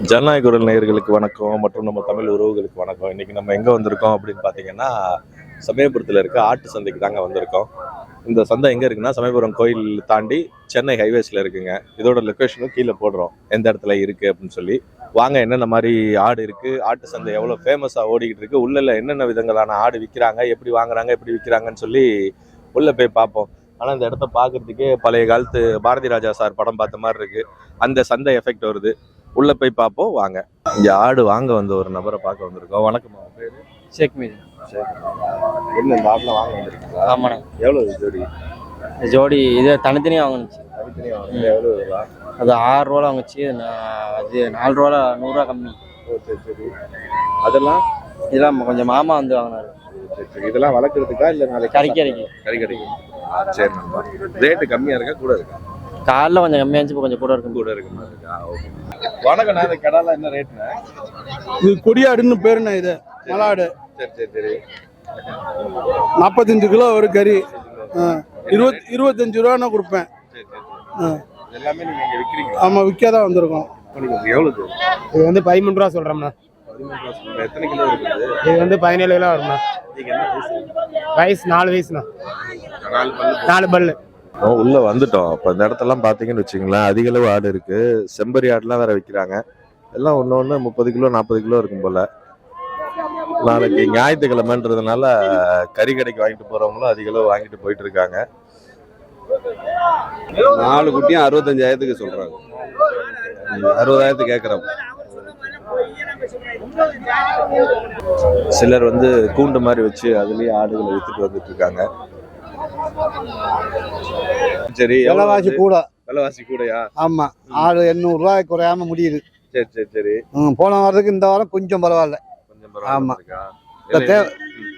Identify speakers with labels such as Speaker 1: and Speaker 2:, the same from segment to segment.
Speaker 1: ஜனநாயக குரல் நேயர்களுக்கு வணக்கம் மற்றும் நம்ம தமிழ் உறவுகளுக்கு வணக்கம். இன்னைக்கு நம்ம எங்க வந்திருக்கோம் அப்படின்னு பாத்தீங்கன்னா சமயபுரத்துல இருக்க ஆட்டு சந்தைக்கு தாங்க வந்திருக்கோம். இந்த சந்தை எங்க இருக்குன்னா சமயபுரம் கோயில் தாண்டி சென்னை ஹைவேஸ்ல இருக்குங்க. இதோட லொக்கேஷனும் கீழே போடுறோம். எந்த இடத்துல இருக்கு அப்படின்னு சொல்லி. வாங்க என்னென்ன மாதிரி ஆடு இருக்கு ஆட்டு சந்தை எவ்வளவு ஃபேமஸா ஓடிக்கிட்டு இருக்கு உள்ள என்னென்ன விதங்களான ஆடு விற்கிறாங்க எப்படி வாங்குறாங்க எப்படி விற்கிறாங்கன்னு சொல்லி உள்ள போய் பார்ப்போம். ஆனா இந்த இடத்த பார்க்கிறதுக்கே பழைய காலத்து பாரதி ராஜா சார் படம் பார்த்த மாதிரி இருக்கு. அந்த சந்தை எஃபெக்ட் வருது. உள்ள போய் பார்ப்போம் வாங்க. இங்க ஆடு வாங்க வந்த ஒரு நபரை பார்க்க வந்திருக்கோம். வணக்கம் உங்க பேரு?
Speaker 2: ஷேக் மீது.
Speaker 1: என்ன இந்த ஆடுலாம் வாங்க வந்திருக்கீங்களா?
Speaker 2: ஆமாண்ணா.
Speaker 1: எவ்வளவு ஜோடி?
Speaker 2: ஜோடி இது தனித்தனியாக வாங்குனுச்சு.
Speaker 1: தனித்தனியா வாங்க எவ்வளவு இதெல்லாம்?
Speaker 2: அது ஆறு ரூபா வாங்குச்சு. அது நாலு ரூபா நூறுரூவா கம்மி.
Speaker 1: ஓ சரி சரி. அதெல்லாம்?
Speaker 2: இதெல்லாம் கொஞ்சம் மாமா வந்து வாங்கினாரு.
Speaker 1: இதெல்லாம் வளர்க்குறதுக்கா இல்ல நாளைக்கு
Speaker 2: கறிக்கு கறிக்கு
Speaker 1: கறி கிடைக்கும் சரி ரேட்டு கம்மியா இருக்கா கூட இருக்கா?
Speaker 2: காலைல கொஞ்சம் கம்மியாக இருந்துச்சு இப்போ கொஞ்சம் கூட இருக்கும்
Speaker 1: கூட இருக்க மாதிரி இருக்கா. ஓகே வணக்கம் இந்த கடாலாம் என்ன ரேட்டுண்ணே?
Speaker 3: இது கொடியாடுன்னு பேருண்ணே இது? மலாடு.
Speaker 1: சரி சரி சரி.
Speaker 3: நாற்பத்தஞ்சு கிலோ ஒரு கறி. ஆ. இருபத் இருபத்தஞ்சு ரூபா நான் கொடுப்பேன்.
Speaker 1: சரி சரி
Speaker 3: ஆ.
Speaker 1: எல்லாமே நீங்க இங்க விக்கிறீங்களா?
Speaker 3: ஆமாம் விற்க தான் வந்திருக்கோம்
Speaker 1: எவ்வளவு
Speaker 4: இது? வந்து பதிமூணு ரூபா
Speaker 1: சொல்லுங்க. எத்தனை கிலோ இருக்குது
Speaker 4: இது? வந்து பதினேழு கிலோ வரும்ண்ணா
Speaker 1: நீங்க என்ன வயசு?
Speaker 4: வயசு நாலு வயசுண்ணா.
Speaker 1: நாலு பல்லு.
Speaker 4: நாலு பல்லு.
Speaker 1: உள்ள வந்துட்டோம். அப்ப இந்த இடத்தெல்லாம் பாத்தீங்கன்னு வச்சுங்களேன் அதிக அளவு ஆடு இருக்கு. செம்பரி ஆடுலாம் வேற விற்கிறாங்க எல்லாம் ஒண்ணு ஒண்ணு முப்பது கிலோ நாற்பது கிலோ இருக்கும் போல. நாளைக்கு ஞாயிற்றுக்கிழமைன்றதுனால கறி கடைக்கு வாங்கிட்டு போறவங்களும் அதிக அளவு வாங்கிட்டு போயிட்டு இருக்காங்க.
Speaker 5: நாலு குட்டியும் அறுபத்தஞ்சாயிரத்துக்கு சொல்றாங்க. அறுபதாயிரத்துக்கு கேட்குறோம்
Speaker 1: சிலர் வந்து கூண்டு மாதிரி வச்சு அதுலயே ஆடுகளை வித்துட்டு வந்துட்டு இருக்காங்க. சரி
Speaker 3: விலைவாசி கூட.
Speaker 1: விலைவாசி கூடயா?
Speaker 3: ஆமா. ஆடு எண்ணூறுரூவா குறையாம முடியுது.
Speaker 1: சரி சரி சரி.
Speaker 3: ம், போன வாரத்துக்கு இந்த வாரம் கொஞ்சம் பரவாயில்ல.
Speaker 1: கொஞ்சம்
Speaker 3: ஆமா.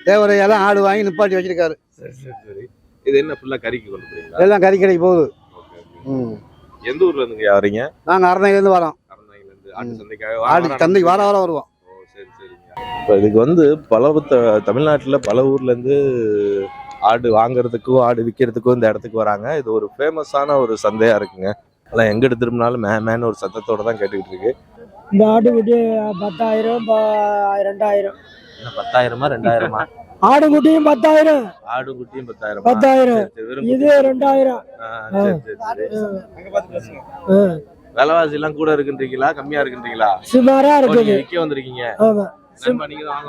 Speaker 3: தேவரையெல்லாம் ஆடு வாங்கி நிப்பாட்டி வச்சிருக்காரு.
Speaker 1: சரி சரி சரி. இது என்ன ஃபுல்லா கறிக்கு கொண்டு போறீங்களா?
Speaker 3: எல்லாம் கறி கடைக்கு போகுது.
Speaker 1: எந்த ஊர்ல இருந்துங்க வரீங்க?
Speaker 3: நாங்க அரணையிலேருந்து வரோம்.
Speaker 1: அறந்தாங்கில இருந்து ஆட்டு. சந்தைக்காக
Speaker 3: ஆடு சந்தைக்கு வார வாரம் வருவோம்.
Speaker 1: ஓ சரி சரிங்க. இப்போ இதுக்கு வந்து பல தமிழ்நாட்டுல பல ஊர்ல இருந்து ஆடு வாங்குறதுக்கும் ஆடு விற்கிறதுக்கும் இந்த இடத்துக்கு வராங்க. இது ஒரு ஃபேமஸான ஒரு சந்தையா இருக்குங்க. அதெல்லாம் எங்கிட்டு திரும்பினாலும் மே மேன்னு ஒரு சத்தத்தோட தான் கேட்டுக்கிட்டு இருக்கு.
Speaker 6: இந்த ஆட்டுக்குட்டி பத்தாயிரம் ப- ரெண்டாயிரம்.
Speaker 1: பத்தாயிரமா ரெண்டாயிரமா?
Speaker 6: ஆடுக்குட்டியும் பத்தாயிரம்.
Speaker 1: ஆடு குட்டியும் பத்தாயிரமா?
Speaker 6: பத்தாயிரம். இது ரெண்டாயிரம்.
Speaker 1: விலைவாசி எல்லாம் கூட இருக்குன்றீங்களா? கம்மியா இருக்குன்றீங்களா?
Speaker 6: சுமாரா இருக்குது.
Speaker 1: விற்க வந்திருக்கீங்க.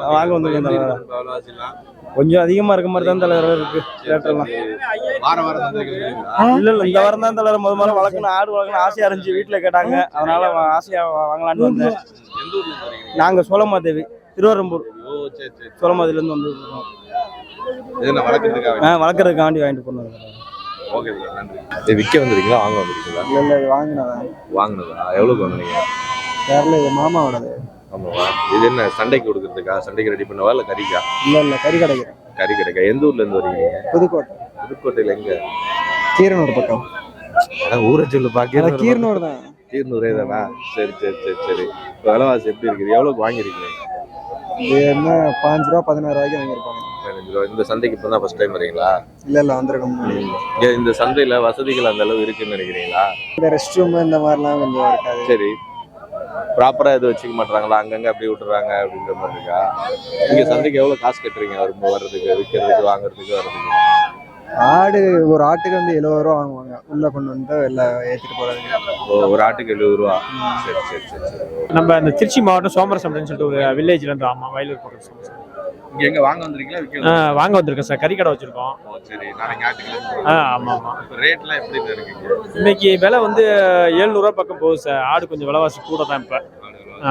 Speaker 4: வாங்க
Speaker 1: எல்லாம்?
Speaker 4: கொஞ்சம் அதிகமா இருக்க மாதிரி தான் தலைவர் இருக்கு?
Speaker 6: ஆ.
Speaker 4: இல்ல இல்ல இந்த வாரம் தான் தலைவர் முத முதல்ல வளர்க்கணும் ஆடு வளர்க்கணும் ஆசையா இருந்துச்சு வீட்டுல கேட்டாங்க. அதனால வா- ஆசையா வா- வாங்கலாம்னு வந்தேன்? நாங்க சோழமாதேவி திருவரம்பூர். சோழமாதேவில இருந்து வந்து ஆ வளர்க்கறதுக்காண்டி வாங்கிட்டு போனோம்.
Speaker 1: ஓகே சார் நன்றி. இது விற்க வந்திருக்கீங்களா? வாங்க வந்திருக்கீங்களா?
Speaker 4: இல்ல இல்ல வாங்கினதா?
Speaker 1: வாங்கினதா? எவ்வளோக்கு வாங்குனீங்க?
Speaker 4: தெரியல இது மாமாவோடது.
Speaker 1: ஆமாவா? இது என்ன சண்டைக்கு கொடுக்கறதுக்கா? சண்டைக்கு ரெடி பண்ணவா இல்லை கறிக்கா?
Speaker 4: இல்ல இல்ல கறி கிடைக்கிறேன்
Speaker 1: கறி கிடைக்கா? எந்த ஊர்ல இருந்து வரீங்க
Speaker 4: புதுக்கோட்டை.
Speaker 1: புதுக்கோட்டையில எங்க?
Speaker 4: கீரனூர் பக்கம்.
Speaker 1: அதான் ஊரை சொல்லு பாக்க
Speaker 4: கீரனூர் தான்.
Speaker 1: கீர்னூரே தானா? சரி சரி சரி சரி. இப்போ விலைவாசி எப்படி இருக்குது? எவ்வளோக்கு வாங்கிருக்கீங்க
Speaker 4: இது என்ன பாஞ்சு ரூபா பதினாறு ரூபாய்க்கு வாங்கியிருப்பாங்க.
Speaker 1: பதினஞ்சு ரூபா. இந்த சந்தைக்கு இப்போ தான் ஃபர்ஸ்ட் டைம் வரீங்களா
Speaker 4: இல்ல இல்ல வந்திருக்கோம்
Speaker 1: இந்த சந்தையில வசதிகள் அந்த அளவு இருக்குன்னு நினைக்கிறீங்களா?
Speaker 4: இந்த ரெஸ்ட் ரூம் இந்த மாதிரிலாம் கொஞ்சம் இருக்காது.
Speaker 1: சரி. ப்ராப்பரா எதுவும் வச்சுக்க மாட்டாங்களா அங்கங்க அப்படி விட்டுறாங்க அப்படின்ற மாதிரி இருக்கா? நீங்க சந்தைக்கு எவ்வளவு காசு கட்டுறீங்க? வரும்போது வர்றதுக்கு விற்கிறதுக்கு வாங்குறதுக்கு வர்றதுக்கு?
Speaker 4: ஆடு ஒரு ஆட்டுக்கு வந்து எழுபது ரூபா வாங்குவாங்க. உள்ள கொண்டு வந்து எல்லாம் ஏத்திட்டு போறதுக்கு.
Speaker 1: ஓ, ஒரு ஆட்டுக்கு எழுபது ரூபா? சரி சரி சரி சரி.
Speaker 7: நம்ம இந்த திருச்சி மாவட்டம் சோமரசம் அப்படின்னு சொல்லிட்டு ஒரு வில்லேஜ்ல இருந்து ஆமா வயலூர் பக்கம் சோமரசம்.
Speaker 1: எங்க வாங்க வந்திருக்கீங்களா? விற்க
Speaker 7: வாங்க வந்திருக்கோம் சார். கறிக்கடை வச்சிருக்கோம்.
Speaker 1: சரி. நாளைக்கு
Speaker 7: ஆ ஆமா ஆமா.
Speaker 1: ரேட்லாம் எப்படி இருக்குங்க
Speaker 7: இன்னைக்கு விலை வந்து எழுநூறுவா பக்கம் போகுது சார். ஆடு கொஞ்சம் விலைவாசி கூட தான் இப்போ.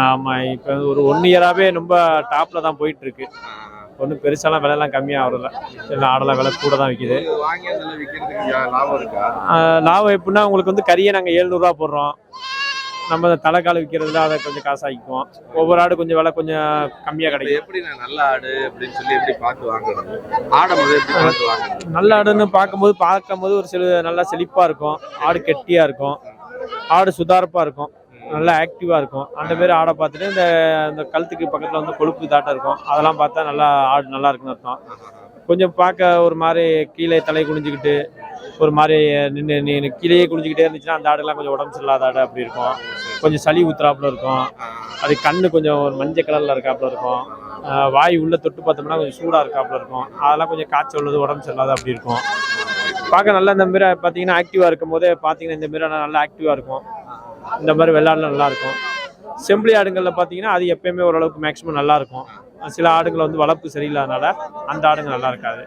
Speaker 7: ஆமா இப்போ ஒரு ஒன் இயராகவே ரொம்ப டாப்ல தான் போயிட்டு இருக்கு. ஒன்றும் பெருசாலாம் விலைலாம் கம்மியாக வரல சரி ஆடெல்லாம் விலை கூட தான் விற்கிது
Speaker 1: லாபம் இருக்கா?
Speaker 7: லாபம் எப்படின்னா உங்களுக்கு வந்து கறியை நாங்கள் எழுநூறுவா போடுறோம். நம்ம இந்த தலைக்கால் விற்கிறதுல அதை கொஞ்சம் காசாக்கிக்குவோம். ஒவ்வொரு ஆடு கொஞ்சம் விலை கொஞ்சம் கம்மியாக கிடைக்கும்.
Speaker 1: எப்படி நான் நல்ல ஆடு அப்படின்னு சொல்லி எப்படி பார்த்து வாங்கணும்? ஆடை முதல்ல எப்படி பார்த்து வாங்கணும்?
Speaker 7: நல்ல ஆடுன்னு பார்க்கும்போது பார்க்கும்போது ஒரு சில நல்லா செழிப்பாக இருக்கும். ஆடு கெட்டியாக இருக்கும். ஆடு சுதாரப்பாக இருக்கும். நல்லா ஆக்டிவாக இருக்கும். அந்த மாதிரி ஆடை பார்த்துட்டு இந்த இந்த கழுத்துக்கு பக்கத்தில் வந்து கொழுப்பு தாட்டம் இருக்கும். அதெல்லாம் பார்த்தா நல்லா ஆடு நல்லா இருக்குன்னு அர்த்தம். கொஞ்சம் பார்க்க ஒரு மாதிரி கீழே தலை குனிஞ்சுக்கிட்டு ஒரு மாதிரி நின்று கீழேயே குனிஞ்சுக்கிட்டே இருந்துச்சுன்னா அந்த ஆடுலாம் கொஞ்சம் உடம்பு சரியில்லாத ஆடு அப்படி இருக்கும். கொஞ்சம் சளி ஊத்துறாப்புல இருக்கும். அது கண்ணு கொஞ்சம் ஒரு மஞ்சள் கலர்ல இருக்காப்புல இருக்கும். வாய் உள்ள தொட்டு பார்த்தோம்னா கொஞ்சம் சூடா இருக்காப்புல இருக்கும். அதெல்லாம் கொஞ்சம் காய்ச்சல் உள்ளது உடம்பு சரியில்லாத அப்படி இருக்கும். பார்க்க நல்லா இந்த மாதிரி பார்த்தீங்கன்னா ஆக்டிவாக இருக்கும் போதே பார்த்தீங்கன்னா இந்த மாதிரி நல்லா ஆக்டிவாக இருக்கும். இந்த மாதிரி விளையாடலாம் நல்லா இருக்கும். செம்பிளி ஆடுங்களில் பார்த்தீங்கன்னா அது எப்பயுமே ஓரளவுக்கு மேக்ஸிமம் நல்லா இருக்கும். சில ஆடுகள் வந்து வளர்ப்பு சரியில்லாதனால அந்த ஆடுங்க நல்லா இருக்காது.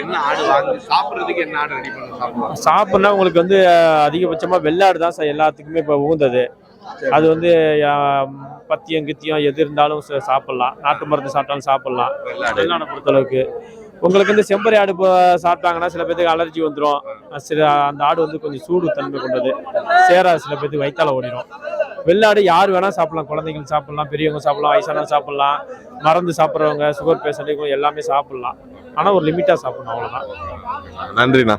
Speaker 1: என்ன ஆடு சாப்பிடுறதுக்கு என்ன ஆடு ரெடி பண்ணி சாப்பிடலாம்
Speaker 7: சாப்பிட்னா உங்களுக்கு வந்து அதிகபட்சமாக வெள்ளாடு தான் சார் எல்லாத்துக்குமே இப்போ உகுந்தது. அது வந்து பத்தியம் கித்தியம் எது இருந்தாலும் சாப்பிடலாம். நாட்டு மருந்து சாப்பிட்டாலும் சாப்பிடலாம்.
Speaker 1: வெள்ளாடு.
Speaker 7: பொறுத்தளவுக்கு. உங்களுக்கு இந்த செம்பரி ஆடு இப்போ சாப்பிட்டாங்கன்னா சில பேத்துக்கு அலர்ஜி வந்துடும் சில அந்த ஆடு வந்து கொஞ்சம் சூடு தன்மை கொண்டது. சேராது சில பேத்துக்கு வயிற்றால ஓடிடும் வெள்ளாடு யார் வேணா சாப்பிடலாம். குழந்தைகள் சாப்பிடலாம் பெரியவங்க சாப்பிடலாம் வயசானவங்க சாப்பிடலாம். மறந்து சாப்பிட்றவங்க சுகர் பேஷண்ட்டுக்கு எல்லாமே சாப்பிடலாம். ஆனால் ஒரு லிமிட்டாக சாப்பிடணும் அவ்வளோதான்
Speaker 1: நன்றிண்ணா.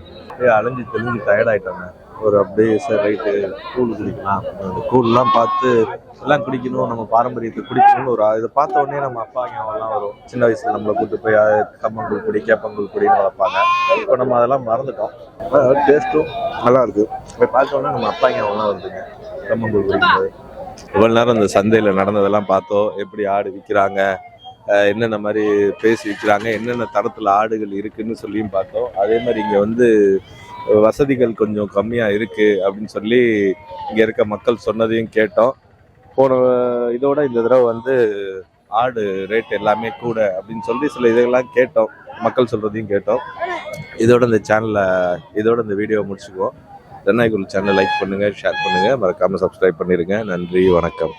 Speaker 1: அலைஞ்சு தெளிஞ்சு டயர்ட் ஆயிட்டாங்க ஒரு அப்படியே சார் ரைட்டு கூழ் குடிக்கலாம். அந்த கூழ்லாம் பார்த்து எல்லாம் குடிக்கணும் நம்ம பாரம்பரியத்தை குடிக்கணும்னு ஒரு இதை பார்த்த உடனே நம்ம அப்பா ஞாபகம்லாம் வரும். சின்ன வயசுல நம்மளை கூட்டு போய் அது கம்மங்கூழ் குடி கேப்பங்கூழ் குடின்னு வளர்ப்பாங்க. இப்போ நம்ம அதெல்லாம் மறந்துட்டோம். டேஸ்ட்டும் நல்லா இருக்கு. இப்போ பார்த்த உடனே நம்ம அப்பா ஞாபகம்லாம் வருதுங்க. கம்மங்கூழ் குடிக்கும்போது. இவ்வளோ நேரம் இந்த சந்தையில் நடந்ததெல்லாம் பார்த்தோம். எப்படி ஆடு விற்கிறாங்க என்னென்ன மாதிரி பேசி விற்கிறாங்க என்னென்ன தரத்தில் ஆடுகள் இருக்குன்னு சொல்லியும் பார்த்தோம். அதே மாதிரி இங்கே வந்து வசதிகள் கொஞ்சம் கம்மியாக இருக்குது அப்படின்னு சொல்லி இங்கே இருக்க மக்கள் சொன்னதையும் கேட்டோம். போன இதோட இந்த தடவை வந்து ஆடு ரேட் எல்லாமே கூட அப்படின்னு சொல்லி சில இதெல்லாம் கேட்டோம். மக்கள் சொல்கிறதையும் கேட்டோம். இதோட இந்த சேனலை இதோட இந்த வீடியோ முடிச்சுக்குவோம். தென்னாய்குள் சேனலை லைக் பண்ணுங்கள் ஷேர் பண்ணுங்கள் மறக்காமல் சப்ஸ்கிரைப் பண்ணிடுங்க நன்றி வணக்கம்.